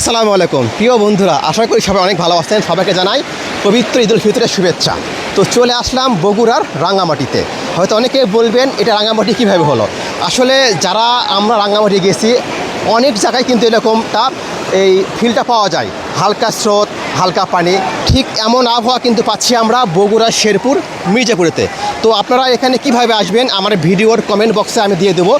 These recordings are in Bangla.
আসসালামু আলাইকুম। প্রিয় বন্ধুরা, আশা করি সবাই অনেক ভালো আছেন। সবাইকে জানাই পবিত্র ঈদুল ফিতরের শুভেচ্ছা। তো চলে আসলাম বগুড়ার রাঙ্গামাটিতে। হয়তো অনেকে বলবেন, এটা রাঙ্গামাটি কীভাবে হলো? আসলে যারা আমরা রাঙ্গামাটি গেছি, অনেক জায়গায় কিন্তু এরকমটা এই ফিলটা পাওয়া যায়। হালকা স্রোত, হালকা পানি। ঠিক এমন আবহাওয়া কিন্তু পাচ্ছি আমরা বগুড়া, শেরপুর, মির্জাপুরেতে। তো আপনারা এখানে কীভাবে আসবেন, আমার ভিডিওর কমেন্ট বক্সে আমি দিয়ে দেবো।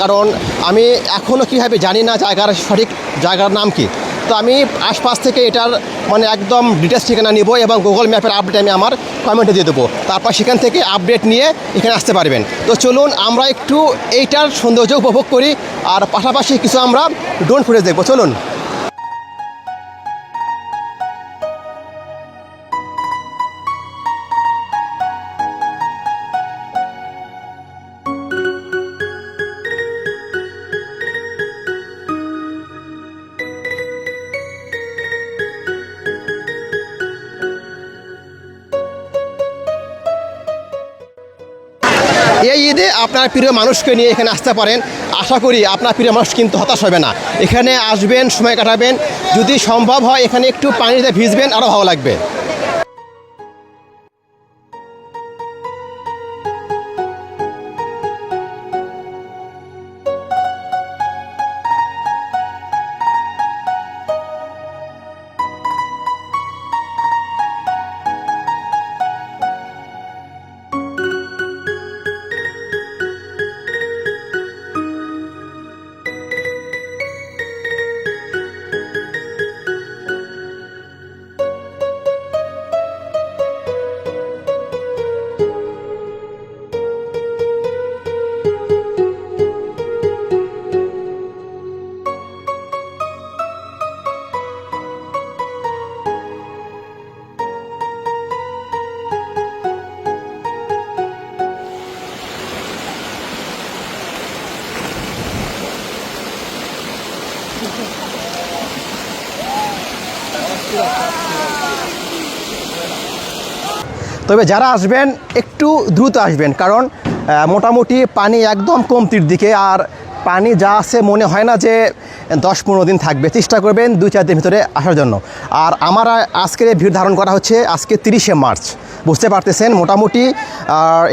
কারণ আমি এখনও কীভাবে জানি না জায়গার সঠিক জায়গার নাম কি। তো আমি আশপাশ থেকে এটার মানে একদম ডিটেলস ঠিকানা নিব এবং গুগল ম্যাপের আপডেট আমি আমার কমেন্টে দিয়ে দেবো। তারপর সেখান থেকে আপডেট নিয়ে এখানে আসতে পারবেন। তো চলুন আমরা একটু এইটার সৌন্দর্য উপভোগ করি, আর পাশাপাশি কিছু আমরা ড্রোন ফুটেজ দেখব। চলুন। এই ঈদে আপনার প্রিয় মানুষকে নিয়ে এখানে আসতে পারেন। আশা করি আপনার প্রিয় মানুষ কিন্তু হতাশ হবে না। এখানে আসবেন, সময় কাটাবেন। যদি সম্ভব হয়, এখানে একটু পানিতে ভিজবেন আরও ভালো লাগবে। তবে যারা আসবেন, একটু দ্রুত আসবেন, কারণ মোটামুটি পানি একদম কমতির দিকে, আর পানি যা আছে মনে হয় না যে দশ পনেরো দিন থাকবে। চেষ্টা করবেন দুই চার দিন ভিতরে আসার জন্য। আর আমার আজকের এই ভিড় ধারণ করা হচ্ছে আজকে তিরিশে মার্চ। বুঝতে পারতেছেন, মোটামুটি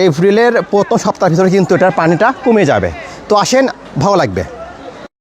এপ্রিলের প্রথম সপ্তাহের ভিতরে কিন্তু এটার পানিটা কমে যাবে। তো আসেন, ভালো লাগবে।